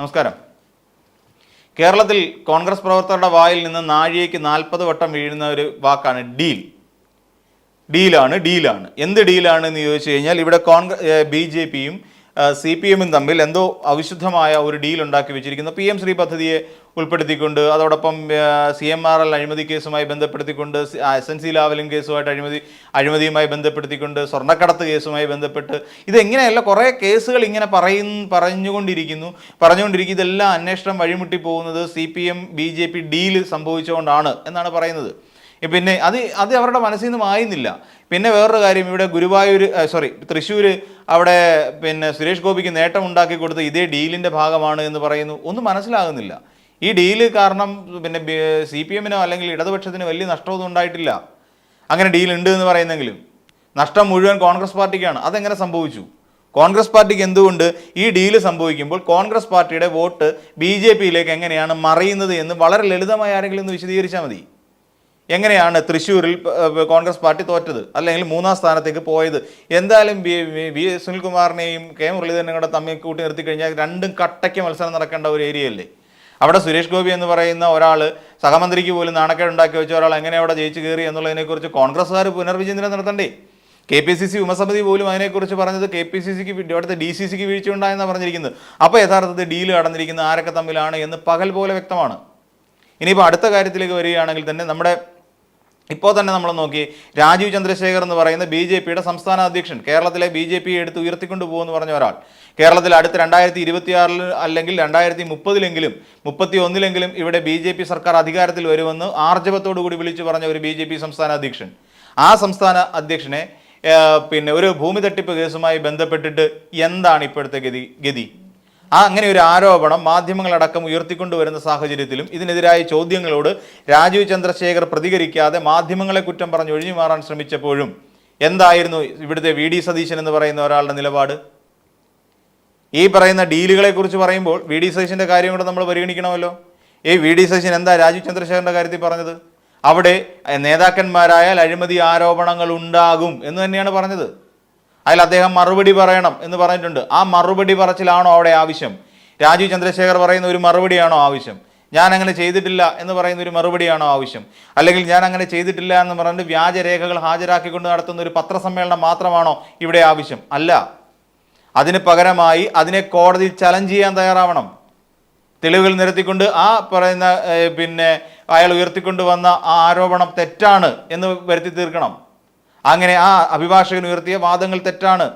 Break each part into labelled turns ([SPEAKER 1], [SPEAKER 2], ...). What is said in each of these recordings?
[SPEAKER 1] നമസ്കാരം. കേരളത്തിൽ കോൺഗ്രസ് പ്രവർത്തകരുടെ വായിൽ നിന്ന് നാഴികയ്ക്ക് നാൽപ്പത് വട്ടം വീഴുന്ന ഒരു വാക്കാണ് ഡീൽ. ഡീലാണ് ഡീലാണ്. എന്ത് ഡീലാണ് എന്ന് ചോദിച്ചു കഴിഞ്ഞാൽ ഇവിടെ കോൺഗ്രസ് ബി ജെ പിയും സി പി എമ്മും തമ്മിൽ എന്തോ അവിശുദ്ധമായ ഒരു ഡീൽ ഉണ്ടാക്കി വെച്ചിരിക്കുന്നു. പി എം ശ്രീ പദ്ധതിയെ ഉൾപ്പെടുത്തിക്കൊണ്ട് അതോടൊപ്പം സി എം ആർ എൽ അഴിമതി കേസുമായി ബന്ധപ്പെടുത്തിക്കൊണ്ട് എസ് എൻ സി ലാവലിംഗ് കേസുമായിട്ട് അഴിമതി അഴിമതിയുമായി ബന്ധപ്പെടുത്തിക്കൊണ്ട് സ്വർണക്കടത്ത് കേസുമായി ബന്ധപ്പെട്ട് ഇതെങ്ങനെയല്ല കുറേ കേസുകൾ ഇങ്ങനെ പറയുന്ന പറഞ്ഞുകൊണ്ടിരിക്കുന്നു. പറഞ്ഞുകൊണ്ടിരിക്കും ഇതെല്ലാം അന്വേഷണം വഴിമുട്ടി പോകുന്നത് C P M B J P deal സംഭവിച്ചുകൊണ്ടാണ് എന്നാണ് പറയുന്നത്. പിന്നെ അത് അത് അവരുടെ മനസ്സിൽ നിന്ന് മായുന്നില്ല പിന്നെ വേറൊരു കാര്യം ഇവിടെ ഗുരുവായൂർ സോറി തൃശ്ശൂർ അവിടെ പിന്നെ സുരേഷ് ഗോപിക്ക് നേട്ടം ഉണ്ടാക്കി കൊടുത്ത ഇതേ ഡീലിന്റെ ഭാഗമാണ് എന്ന് പറയുന്നു. ഒന്നും മനസ്സിലാകുന്നില്ല. ഈ ഡീൽ കാരണം പിന്നെ സി പി എമ്മിനോ അല്ലെങ്കിൽ ഇടതുപക്ഷത്തിനോ വലിയ നഷ്ടമൊന്നും ഉണ്ടായിട്ടില്ല. അങ്ങനെ ഡീൽ ഉണ്ട് എന്ന് പറയുന്നെങ്കിലും. നഷ്ടം മുഴുവൻ കോൺഗ്രസ് പാർട്ടിക്കാണ്. അതെങ്ങനെ സംഭവിച്ചു? കോൺഗ്രസ് പാർട്ടിക്ക് എന്തുകൊണ്ട് ഈ ഡീൽ സംഭവിക്കുമ്പോൾ കോൺഗ്രസ് പാർട്ടിയുടെ വോട്ട് ബി ജെ പിയിലേക്ക് എങ്ങനെയാണ് മറയുന്നത് എന്ന് വളരെ ലളിതമായി ആരെങ്കിലും ഒന്ന് വിശദീകരിച്ചാൽ മതി. എങ്ങനെയാണ് തൃശ്ശൂരിൽ കോൺഗ്രസ് പാർട്ടി തോറ്റത്? അല്ലെങ്കിൽ മൂന്നാം സ്ഥാനത്തേക്ക് പോയത്? എന്തായാലും വി വി- സുനിൽകുമാറിനെയും കെ മുരളീധരനും കൂടെ തമ്മിൽ കൂട്ടി നിർത്തി കഴിഞ്ഞാൽ രണ്ടും കട്ടയ്ക്ക് മത്സരം നടക്കേണ്ട ഒരു ഏരിയയല്ലേ? അവിടെ സുരേഷ് ഗോപി എന്ന് പറയുന്ന ഒരാൾ സഹമന്ത്രിക്ക് പോലും നാണക്കേട് ഉണ്ടാക്കി വെച്ച ഒരാൾ എങ്ങനെ അവിടെ ജയിച്ചു കയറി എന്നുള്ളതിനെക്കുറിച്ച് കോൺഗ്രസ്സുകാർ പുനർവിചിന്തനം നടത്തണ്ടേ? കെ പി സി സി ഉപസമിതി പോലും അതിനെക്കുറിച്ച് പറഞ്ഞത് കെ പി സി സിക്ക് ഇവിടുത്തെ ഡി സി സിക്ക് വീഴ്ച ഉണ്ടായെന്നാണ് പറഞ്ഞിരിക്കുന്നത്. അപ്പോൾ യഥാർത്ഥത്തിൽ ഡീൽ കടന്നിരിക്കുന്ന ആരൊക്കെ തമ്മിലാണ് എന്ന് പകൽ പോലെ വ്യക്തമാണ്. ഇനിയിപ്പോൾ അടുത്ത കാര്യത്തിലേക്ക് വരികയാണെങ്കിൽ തന്നെ നമ്മുടെ ഇപ്പോൾ തന്നെ നമ്മൾ നോക്കി രാജീവ് ചന്ദ്രശേഖർ എന്ന് പറയുന്ന ബി ജെ പിയുടെ സംസ്ഥാന അധ്യക്ഷൻ കേരളത്തിലെ ബി ജെ പി എടുത്ത് ഉയർത്തിക്കൊണ്ടു പോകുമെന്ന് പറഞ്ഞ ഒരാൾ. കേരളത്തിൽ അടുത്ത രണ്ടായിരത്തി ഇരുപത്തിയാറിൽ അല്ലെങ്കിൽ രണ്ടായിരത്തി മുപ്പതിലെങ്കിലും മുപ്പത്തി ഒന്നിലെങ്കിലും ഇവിടെ ബി ജെ പി സർക്കാർ അധികാരത്തിൽ വരുമെന്ന് ആർജവത്തോടു കൂടി വിളിച്ചു പറഞ്ഞ ഒരു ബി ജെ പി സംസ്ഥാന അധ്യക്ഷൻ. ആ സംസ്ഥാന അധ്യക്ഷനെ പിന്നെ ഒരു ഭൂമി തട്ടിപ്പ് കേസുമായി ബന്ധപ്പെട്ടിട്ട് എന്താണ് ഇപ്പോഴത്തെ ഗതി ഗതി? ആ അങ്ങനെ ഒരു ആരോപണം മാധ്യമങ്ങളടക്കം ഉയർത്തിക്കൊണ്ടുവരുന്ന സാഹചര്യത്തിലും ഇതിനെതിരായ ചോദ്യങ്ങളോട് രാജീവ് ചന്ദ്രശേഖർ പ്രതികരിക്കാതെ മാധ്യമങ്ങളെ കുറ്റം പറഞ്ഞ് ഒഴിഞ്ഞു മാറാൻ ശ്രമിച്ചപ്പോഴും എന്തായിരുന്നു ഇവിടുത്തെ വി ഡി സതീശൻ എന്ന് പറയുന്ന ഒരാളുടെ നിലപാട്? ഈ പറയുന്ന ഡീലുകളെ കുറിച്ച് പറയുമ്പോൾ വി ഡി സതീശന്റെ കാര്യം കൂടെ നമ്മൾ പരിഗണിക്കണമല്ലോ. ഈ വി ഡി സതീശൻ എന്താ രാജീവ് ചന്ദ്രശേഖരന്റെ കാര്യത്തിൽ പറഞ്ഞത്? അവിടെ നേതാക്കന്മാരായാൽ അഴിമതി ആരോപണങ്ങൾ ഉണ്ടാകും എന്ന് തന്നെയാണ് പറഞ്ഞത്. അതിൽ അദ്ദേഹം മറുപടി പറയണം എന്ന് പറഞ്ഞിട്ടുണ്ട്. ആ മറുപടി പറച്ചിലാണോ അവിടെ ആവശ്യം? രാജീവ് ചന്ദ്രശേഖർ പറയുന്ന ഒരു മറുപടിയാണോ ആവശ്യം? ഞാൻ അങ്ങനെ ചെയ്തിട്ടില്ല എന്ന് പറയുന്ന ഒരു മറുപടിയാണോ ആവശ്യം? അല്ലെങ്കിൽ ഞാൻ അങ്ങനെ ചെയ്തിട്ടില്ല എന്ന് പറഞ്ഞിട്ട് വ്യാജരേഖകൾ ഹാജരാക്കിക്കൊണ്ട് നടത്തുന്ന ഒരു പത്രസമ്മേളനം മാത്രമാണോ ഇവിടെ ആവശ്യം? അല്ല. അതിന് പകരമായി അതിനെ കോടതിയിൽ ചലഞ്ച് ചെയ്യാൻ തയ്യാറാവണം. തെളിവുകൾ നിരത്തിക്കൊണ്ട് ആ പറയുന്ന പിന്നെ അയാൾ ഉയർത്തിക്കൊണ്ട് വന്ന ആ ആരോപണം തെറ്റാണ് എന്ന് വരുത്തി തീർക്കണം. അങ്ങനെ ആ അഭിഭാഷകൻ ഉയർത്തിയ വാദങ്ങൾ തെറ്റാണ്.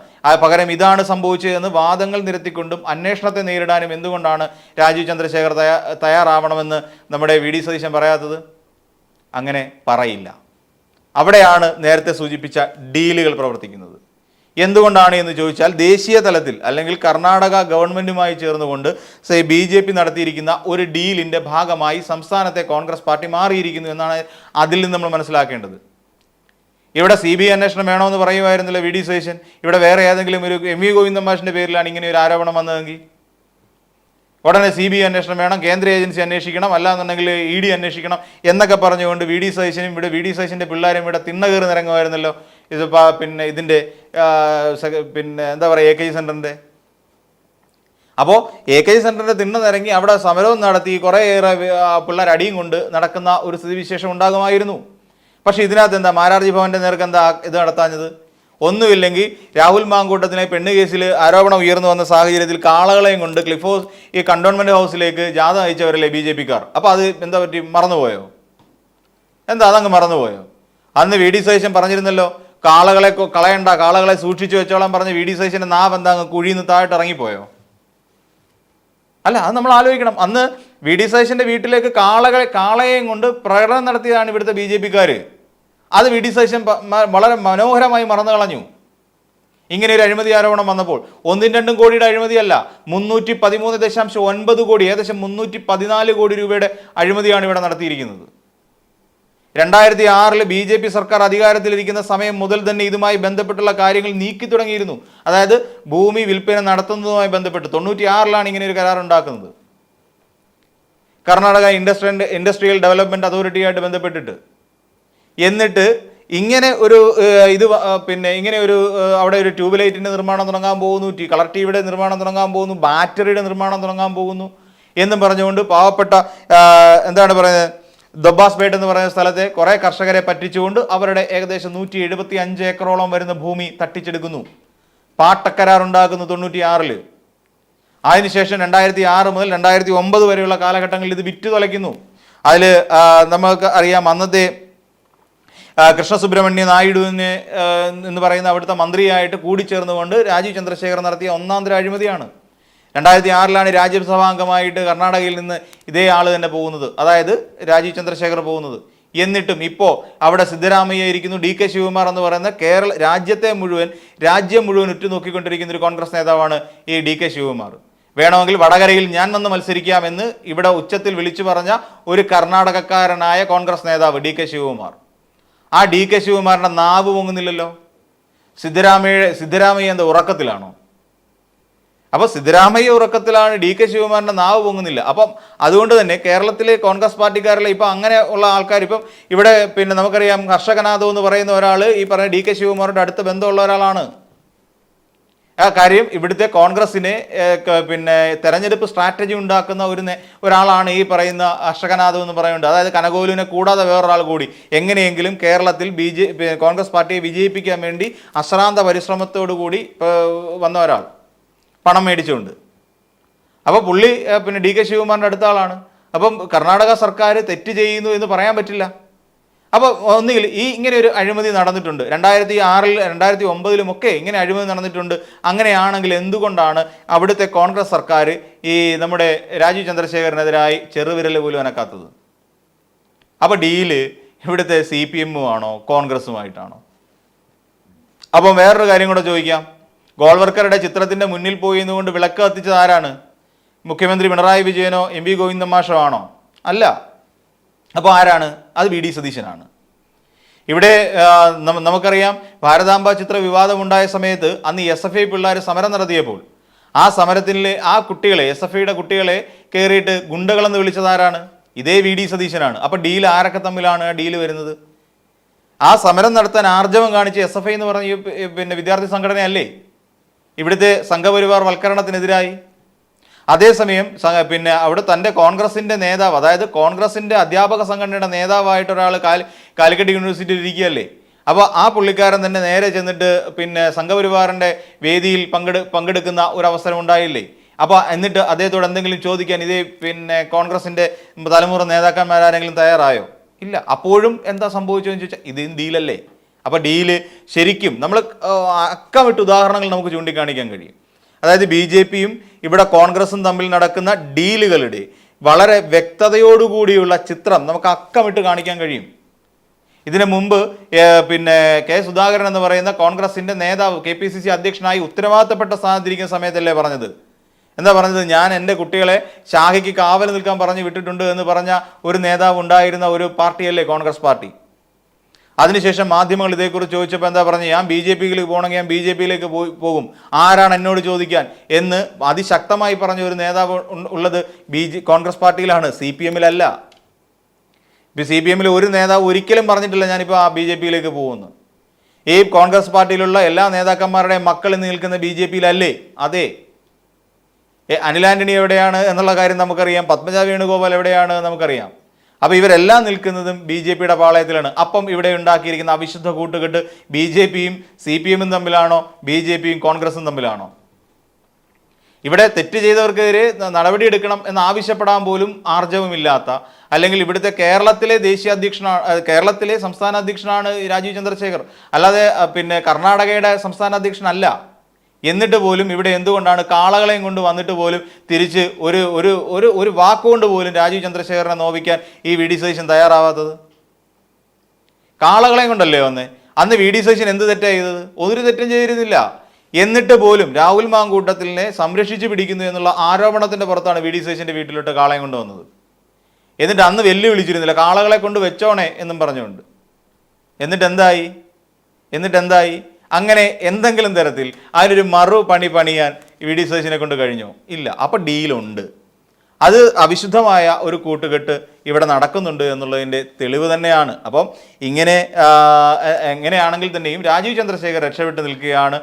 [SPEAKER 1] പകരം ഇതാണ് സംഭവിച്ചതെന്ന് വാദങ്ങൾ നിരത്തിക്കൊണ്ടും അന്വേഷണത്തെ നേരിടാനും എന്തുകൊണ്ടാണ് രാജീവ് ചന്ദ്രശേഖർ തയ്യാ തയ്യാറാവണമെന്ന് നമ്മുടെ വി ഡി സതീശൻ പറയാത്തത്? അങ്ങനെ പറയില്ല. അവിടെയാണ് നേരത്തെ സൂചിപ്പിച്ച ഡീലുകൾ പ്രവർത്തിക്കുന്നത്. എന്തുകൊണ്ടാണ് എന്ന് ചോദിച്ചാൽ ദേശീയ തലത്തിൽ അല്ലെങ്കിൽ കർണാടക ഗവൺമെന്റുമായി ചേർന്നുകൊണ്ട് സേ ബി ജെ പി നടത്തിയിരിക്കുന്ന ഒരു ഡീലിന്റെ ഭാഗമായി സംസ്ഥാനത്തെ കോൺഗ്രസ് പാർട്ടി മാറിയിരിക്കുന്നു എന്നാണ് അതിൽ നിന്ന് നമ്മൾ മനസ്സിലാക്കേണ്ടത്. ഇവിടെ സി ബി ഐ അന്വേഷണം വേണമെന്ന് പറയുമായിരുന്നില്ല വി ഡി സുരേഷൻ ഇവിടെ വേറെ ഏതെങ്കിലും ഒരു എം വി ഗോവിന്ദൻ മാഷിന്റെ പേരിലാണ് ഇങ്ങനെ ഒരു ആരോപണം വന്നതെങ്കിൽ? ഉടനെ സി ബി ഐ അന്വേഷണം വേണം കേന്ദ്ര ഏജൻസി അന്വേഷിക്കണം അല്ലാന്നുണ്ടെങ്കിൽ ഇ ഡി അന്വേഷിക്കണം എന്നൊക്കെ പറഞ്ഞുകൊണ്ട് വി ഡി സതീശനും ഇവിടെ വി ഡി സതീശന്റെ പിള്ളേരും ഇവിടെ തിന്നകേറി കയറി നിറങ്ങുമായിരുന്നല്ലോ ഇത് പിന്നെ ഇതിന്റെ പിന്നെ എന്താ പറയുക എ കെ ജി സെന്ററിന്റെ അപ്പോൾ എ കെ ജി സെന്ററിന്റെ തിണ്ണ നിറങ്ങി അവിടെ സമരവും നടത്തി കുറേയേറെ പിള്ളേർ അടിയും കൊണ്ട് നടക്കുന്ന ഒരു സ്ഥിതിവിശേഷം ഉണ്ടാകുമായിരുന്നു. പക്ഷേ ഇതിനകത്ത് എന്താ? മാരാർജി ഭവന്റെ നേർക്ക് എന്താ ഇത് നടത്താഞ്ഞത്? ഒന്നുമില്ലെങ്കിൽ രാഹുൽ മാങ്കൂട്ടത്തിനെ പെണ്ണ് കേസിൽ ആരോപണം ഉയർന്നു വന്ന സാഹചര്യത്തിൽ കാളകളെയും കൊണ്ട് ക്ലിഫ് ഹൗസ് ഈ കണ്ടോൺമെന്റ് ഹൗസിലേക്ക് ജാഥ അയച്ചവരല്ലേ ബി ജെ പിക്കാർ? അപ്പോൾ അത് എന്താ പറ്റി? മറന്നുപോയോ? എന്താ അതങ്ങ് മറന്നുപോയോ? അന്ന് വി ഡി സതീശൻ പറഞ്ഞിരുന്നല്ലോ കാളകളെ കളയണ്ട കാളകളെ സൂക്ഷിച്ചു വെച്ചോളാൻ പറഞ്ഞ വി ഡി സതീശന്റെ നാവ് എന്താ അങ്ങ് കുഴിയിൽ നിന്ന് ഇറങ്ങിപ്പോയോ? അല്ല അത് നമ്മൾ ആലോചിക്കണം. അന്ന് വി ഡി സതീശന്റെ വീട്ടിലേക്ക് കാളകളെ കാളയെയും കൊണ്ട് പ്രകടനം നടത്തിയതാണ് ഇവിടുത്തെ ബി ജെ പിക്കാർ അത് വി ഡി സതീശൻ വളരെ മനോഹരമായി മറന്നു കളഞ്ഞു. ഇങ്ങനെ ഒരു അഴിമതി ആരോപണം വന്നപ്പോൾ ഒന്നും രണ്ടും കോടിയുടെ അഴിമതിയല്ല മുന്നൂറ്റി പതിമൂന്ന് ദശാംശം ഒൻപത് കോടി ഏകദേശം മുന്നൂറ്റി പതിനാല് കോടി രൂപയുടെ അഴിമതിയാണ് ഇവിടെ നടത്തിയിരിക്കുന്നത്. രണ്ടായിരത്തി ആറിൽ ബി ജെ പി സർക്കാർ അധികാരത്തിലിരിക്കുന്ന സമയം മുതൽ തന്നെ ഇതുമായി ബന്ധപ്പെട്ടുള്ള കാര്യങ്ങൾ നീക്കി തുടങ്ങിയിരുന്നു. അതായത് ഭൂമി വിൽപ്പന നടത്തുന്നതുമായി ബന്ധപ്പെട്ട് തൊണ്ണൂറ്റി ആറിലാണ് ഇങ്ങനെ ഒരു കരാർ ഉണ്ടാക്കുന്നത്. കർണാടക ഇൻഡസ്ട്രിയൽ ഇൻഡസ്ട്രിയൽ ഡെവലപ്മെന്റ് അതോറിറ്റിയായിട്ട് ബന്ധപ്പെട്ടിട്ട് എന്നിട്ട് ഇങ്ങനെ ഒരു ഇത് പിന്നെ ഇങ്ങനെ ഒരു അവിടെ ഒരു ട്യൂബ് ലൈറ്റിന്റെ നിർമ്മാണം തുടങ്ങാൻ പോകുന്നു ടി കളർ ടി വിയുടെ നിർമ്മാണം തുടങ്ങാൻ പോകുന്നു ബാറ്ററിയുടെ നിർമ്മാണം തുടങ്ങാൻ പോകുന്നു എന്നും പറഞ്ഞുകൊണ്ട് പാവപ്പെട്ട എന്താണ് പറയുന്നത് ദൊബാസ്പേട്ട് എന്ന് പറയുന്ന സ്ഥലത്തെ കുറേ കർഷകരെ പറ്റിച്ചുകൊണ്ട് അവരുടെ ഏകദേശം നൂറ്റി എഴുപത്തി അഞ്ച് ഏക്കറോളം വരുന്ന ഭൂമി തട്ടിച്ചെടുക്കുന്നു. പാട്ടക്കരാർ ഉണ്ടാക്കുന്നു തൊണ്ണൂറ്റി ആറിൽ അതിനുശേഷം രണ്ടായിരത്തി ആറ് മുതൽ രണ്ടായിരത്തി ഒമ്പത് വരെയുള്ള കാലഘട്ടങ്ങളിൽ ഇത് വിറ്റ് തുലയ്ക്കുന്നു. അതിൽ നമുക്ക് അറിയാം അന്നത്തെ ആ, നായിഡുവിന് എന്ന് പറയുന്ന അവിടുത്തെ മന്ത്രിയായിട്ട് കൂടിച്ചേർന്നുകൊണ്ട് രാജീവ് ചന്ദ്രശേഖർ നടത്തിയ ഒന്നാന്തര അഴിമതിയാണ്. രണ്ടായിരത്തി ആറിലാണ് രാജ്യസഭാംഗമായിട്ട് കർണാടകയിൽ നിന്ന് ഇതേ ആൾ തന്നെ പോകുന്നത്. അതായത് രാജീവ് ചന്ദ്രശേഖർ പോകുന്നത്. എന്നിട്ടും ഇപ്പോൾ അവിടെ സിദ്ധരാമയ്യ ഇരിക്കുന്നു ഡി കെ ശിവകുമാർ എന്ന് പറയുന്ന കേരള രാജ്യത്തെ മുഴുവൻ രാജ്യം മുഴുവൻ ഉറ്റുനോക്കിക്കൊണ്ടിരിക്കുന്ന ഒരു കോൺഗ്രസ് നേതാവാണ് ഈ ഡി കെ ശിവകുമാർ. വേണമെങ്കിൽ വടകരയിൽ ഞാൻ വന്ന് മത്സരിക്കാമെന്ന് ഇവിടെ ഉച്ചത്തിൽ വിളിച്ചു പറഞ്ഞ ഒരു കർണാടകക്കാരനായ കോൺഗ്രസ് നേതാവ് ഡി കെ ശിവകുമാർ. ആ ഡി കെ ശിവകുമാറിന്റെ നാവ് പൊങ്ങുന്നില്ലല്ലോ? സിദ്ധരാമയ്യ സിദ്ധരാമയ്യ എന്താ ഉറക്കത്തിലാണോ? അപ്പോൾ സിദ്ധരാമയ്യ ഉറക്കത്തിലാണ് ഡി കെ ശിവകുമാറിന്റെ നാവ് പൊങ്ങുന്നില്ല. അപ്പം അതുകൊണ്ട് തന്നെ കേരളത്തിലെ കോൺഗ്രസ് പാർട്ടിക്കാരിലെ ഇപ്പം അങ്ങനെ ഉള്ള ആൾക്കാർ ഇപ്പം ഇവിടെ പിന്നെ നമുക്കറിയാം ഹർഷകനാഥം എന്ന് പറയുന്ന ഒരാൾ ഈ പറഞ്ഞ ഡി കെ ശിവകുമാറിന്റെ അടുത്ത ബന്ധമുള്ള ഒരാളാണ്. ആ കാര്യം ഇവിടുത്തെ കോൺഗ്രസിനെ പിന്നെ തെരഞ്ഞെടുപ്പ് സ്ട്രാറ്റജി ഉണ്ടാക്കുന്ന ഒരു ഒരാളാണ് ഈ പറയുന്ന അർഷകനാഥം എന്ന് പറയുന്നത് അതായത് കനകോലുവിനെ കൂടാതെ വേറൊരാൾ കൂടി. എങ്ങനെയെങ്കിലും കേരളത്തിൽ ബി ജെ കോൺഗ്രസ് പാർട്ടിയെ വിജയിപ്പിക്കാൻ വേണ്ടി അശ്രാന്ത പരിശ്രമത്തോടു കൂടി വന്ന ഒരാൾ. പണം മേടിച്ചുകൊണ്ട്. അപ്പോൾ പുള്ളി പിന്നെ ഡി കെ ശിവകുമാറിന്റെ അടുത്ത ആളാണ്. അപ്പം കർണാടക സർക്കാർ തെറ്റ് ചെയ്യുന്നു എന്ന് പറയാൻ പറ്റില്ല. അപ്പോൾ ഒന്നുകിൽ ഈ ഇങ്ങനെ ഒരു അഴിമതി നടന്നിട്ടുണ്ട്. രണ്ടായിരത്തി ആറിൽ രണ്ടായിരത്തി ഒമ്പതിലും ഒക്കെ ഇങ്ങനെ അഴിമതി നടന്നിട്ടുണ്ട്. അങ്ങനെയാണെങ്കിൽ എന്തുകൊണ്ടാണ് അവിടുത്തെ കോൺഗ്രസ് സർക്കാർ ഈ നമ്മുടെ രാജീവ് ചന്ദ്രശേഖരനെതിരായി ചെറുവിരൽ പോലും അനക്കാത്തത്? അപ്പോൾ ഡീൽ ഇവിടുത്തെ സി പി എമ്മുമാണോ കോൺഗ്രസ്സുമായിട്ടാണോ അപ്പം വേറൊരു കാര്യം കൂടെ ചോദിക്കാം. ഗോൾവർക്കറുടെ ചിത്രത്തിന്റെ മുന്നിൽ പോയി നിന്നുകൊണ്ട് വിളക്ക് കത്തിച്ചത് ആരാണ്? മുഖ്യമന്ത്രി പിണറായി വിജയനോ എം വി ഗോവിന്ദമാഷോ ആണോ? അല്ല. അപ്പോൾ ആരാണ്? അത് വി ഡി സതീശനാണ്. ഇവിടെ നമുക്കറിയാം ഭാരതാംബ ചിത്ര വിവാദമുണ്ടായ സമയത്ത് അന്ന് എസ് എഫ് ഐ പിള്ളേർ സമരം നടത്തിയപ്പോൾ ആ സമരത്തിലെ ആ കുട്ടികളെ എസ് എഫ് ഐയുടെ കുട്ടികളെ കയറിയിട്ട് ഗുണ്ടകളെന്ന് വിളിച്ചത് ആരാണ് ഇതേ വി ഡി സതീശനാണ്. അപ്പോൾ ഡീൽ ആരൊക്കെ തമ്മിലാണ് ഡീൽ വരുന്നത്? ആ സമരം നടത്താൻ ആർജവം കാണിച്ച് എസ് എഫ് ഐ എന്ന് പറഞ്ഞ പിന്നെ വിദ്യാർത്ഥി സംഘടനയല്ലേ? ഇവിടുത്തെ സംഘപരിവാർ വൽക്കരണത്തിനെതിരായി അതേസമയം പിന്നെ അവിടെ തന്റെ കോൺഗ്രസിന്റെ നേതാവ് അതായത് കോൺഗ്രസിന്റെ അധ്യാപക സംഘടനയുടെ നേതാവായിട്ട് ഒരാൾ കാലിക്കറ്റ് യൂണിവേഴ്സിറ്റിയിൽ ഇരിക്കുകയല്ലേ? അപ്പോൾ ആ പുള്ളിക്കാരൻ തന്നെ നേരെ ചെന്നിട്ട് പിന്നെ സംഘപരിവാറിന്റെ വേദിയിൽ പങ്കെടു പങ്കെടുക്കുന്ന ഒരു അവസരം ഉണ്ടായില്ലേ? അപ്പോൾ എന്നിട്ട് അദ്ദേഹത്തോട് എന്തെങ്കിലും ചോദിക്കാൻ ഇതേ പിന്നെ കോൺഗ്രസിന്റെ തലമുറ നേതാക്കന്മാരാരെങ്കിലും തയ്യാറായോ? ഇല്ല. അപ്പോഴും എന്താ സംഭവിച്ചതെന്ന് ചോദിച്ചാൽ ഇത് ഡീലല്ലേ? അപ്പോൾ ഡീൽ ശരിക്കും നമ്മൾ അക്കമിട്ട് ഉദാഹരണങ്ങൾ നമുക്ക് ചൂണ്ടിക്കാണിക്കാൻ കഴിയും. അതായത് ബി ജെ പിയും ഇവിടെ കോൺഗ്രസും തമ്മിൽ നടക്കുന്ന ഡീലുകളുടെ വളരെ വ്യക്തതയോടുകൂടിയുള്ള ചിത്രം നമുക്ക് അക്കമിട്ട് കാണിക്കാൻ കഴിയും. ഇതിനു മുമ്പ് പിന്നെ കെ സുധാകരൻ എന്ന് പറയുന്ന കോൺഗ്രസിന്റെ നേതാവ് കെ പി സി സി അധ്യക്ഷനായി ഉത്തരവാദിത്തപ്പെട്ട സ്ഥാനത്തിരിക്കുന്ന സമയത്തല്ലേ പറഞ്ഞത്? എന്താ പറഞ്ഞത്? ഞാൻ എന്റെ കുട്ടികളെ ഷാഹിക്ക് കാവൽ നിൽക്കാൻ പറഞ്ഞു വിട്ടിട്ടുണ്ട് എന്ന് പറഞ്ഞ ഒരു നേതാവ് ഉണ്ടായിരുന്ന ഒരു പാർട്ടിയല്ലേ കോൺഗ്രസ് പാർട്ടി? അതിനുശേഷം മാധ്യമങ്ങൾ ഇതേക്കുറിച്ച് ചോദിച്ചപ്പോൾ എന്താ പറഞ്ഞത്? ഞാൻ ബി ജെ പിയിലേക്ക് പോകണമെങ്കിൽ ഞാൻ ബി ജെ പിയിലേക്ക് പോയി പോകും. ആരാണ് എന്നോട് ചോദിക്കാൻ? എന്ന് അതിശക്തമായി പറഞ്ഞ ഒരു നേതാവ് ഉള്ളത് ബി ജെ കോൺഗ്രസ് പാർട്ടിയിലാണ്. സി പി എമ്മിലല്ല. ഇപ്പോൾ സി പി എമ്മിൽ ഒരു നേതാവ് ഒരിക്കലും പറഞ്ഞിട്ടില്ല ഞാനിപ്പോൾ ആ ബി ജെ പിയിലേക്ക് പോകുന്നു ഈ കോൺഗ്രസ് പാർട്ടിയിലുള്ള എല്ലാ നേതാക്കന്മാരുടെയും മക്കൾ ഇന്ന് നിൽക്കുന്ന ബി ജെ പിയിലല്ലേ? അതെ. അനിൽ ആന്റണി എവിടെയാണ് എന്നുള്ള കാര്യം നമുക്കറിയാം. പത്മജ വേണുഗോപാൽ എവിടെയാണ് നമുക്കറിയാം. അപ്പോൾ ഇവരെല്ലാം നിൽക്കുന്നതും ബി ജെ പിയുടെ പാളയത്തിലാണ്. അപ്പം ഇവിടെ ഉണ്ടാക്കിയിരിക്കുന്ന അവിശുദ്ധ കൂട്ടുകെട്ട് ബി ജെ പിയും സി പി എമ്മും തമ്മിലാണോ? ബി ജെ പിയും കോൺഗ്രസും തമ്മിലാണോ? ഇവിടെ തെറ്റ് ചെയ്തവർക്കെതിരെ നടപടി നടപടിയെടുക്കണം എന്ന് ആവശ്യപ്പെടാൻ പോലും ആർജവമില്ലാത്ത അല്ലെങ്കിൽ ഇവിടുത്തെ കേരളത്തിലെ ദേശീയ അധ്യക്ഷനാണ് കേരളത്തിലെ സംസ്ഥാന അധ്യക്ഷനാണ് രാജീവ് ചന്ദ്രശേഖർ. അല്ലാതെ പിന്നെ കർണാടകയുടെ സംസ്ഥാന അധ്യക്ഷനല്ല. എന്നിട്ട് പോലും ഇവിടെ എന്തുകൊണ്ടാണ് കാളകളെയും കൊണ്ട് വന്നിട്ട് പോലും തിരിച്ച് ഒരു ഒരു ഒരു ഒരു വാക്കുകൊണ്ട് പോലും രാജീവ് ചന്ദ്രശേഖരനെ നോവിക്കാൻ ഈ വി ഡി സതീശൻ തയ്യാറാവാത്തത്? കാളകളെയും കൊണ്ടല്ലേ വന്നേ? അന്ന് വി ഡി സതീശൻ എന്ത് തെറ്റാ ചെയ്തത്? ഒരു തെറ്റും ചെയ്തിരുന്നില്ല. എന്നിട്ട് പോലും രാഹുൽ മാങ്കൂട്ടത്തിനെ സംരക്ഷിച്ച് പിടിക്കുന്നു എന്നുള്ള ആരോപണത്തിന്റെ പുറത്താണ് വി ഡി സതീശന്റെ വീട്ടിലോട്ട് കാളയും കൊണ്ടുവന്നത് എന്നിട്ട് അന്ന് വെല്ലുവിളിച്ചിരുന്നില്ല കാളകളെ കൊണ്ട് വെച്ചോണേ എന്നും പറഞ്ഞുകൊണ്ട്. എന്നിട്ട് എന്തായി? എന്നിട്ട് എന്തായി? അങ്ങനെ എന്തെങ്കിലും തരത്തിൽ അതിനൊരു മറു പണി പണിയാൻ വി ഡി സതീശനെ കൊണ്ട് കഴിഞ്ഞോ? ഇല്ല. അപ്പം ഡീലുണ്ട്. അത് അവിശുദ്ധമായ ഒരു കൂട്ടുകെട്ട് ഇവിടെ നടക്കുന്നുണ്ട് എന്നുള്ളതിന്റെ തെളിവ് തന്നെയാണ്. അപ്പം ഇങ്ങനെ എങ്ങനെയാണെങ്കിൽ തന്നെയും രാജീവ് ചന്ദ്രശേഖർ രക്ഷപ്പെട്ട് നിൽക്കുകയാണ്.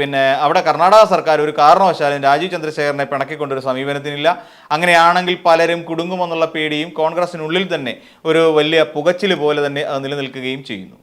[SPEAKER 1] പിന്നെ അവിടെ കർണാടക സർക്കാർ ഒരു കാരണവശാലും രാജീവ് ചന്ദ്രശേഖരനെ പിണക്കിക്കൊണ്ടൊരു സമീപനത്തിനില്ല. അങ്ങനെയാണെങ്കിൽ പലരും കുടുങ്ങുമെന്നുള്ള പേടിയും കോൺഗ്രസിനുള്ളിൽ തന്നെ ഒരു വലിയ പുകച്ചിൽ പോലെ തന്നെ അത് നിലനിൽക്കുകയും ചെയ്യുന്നു.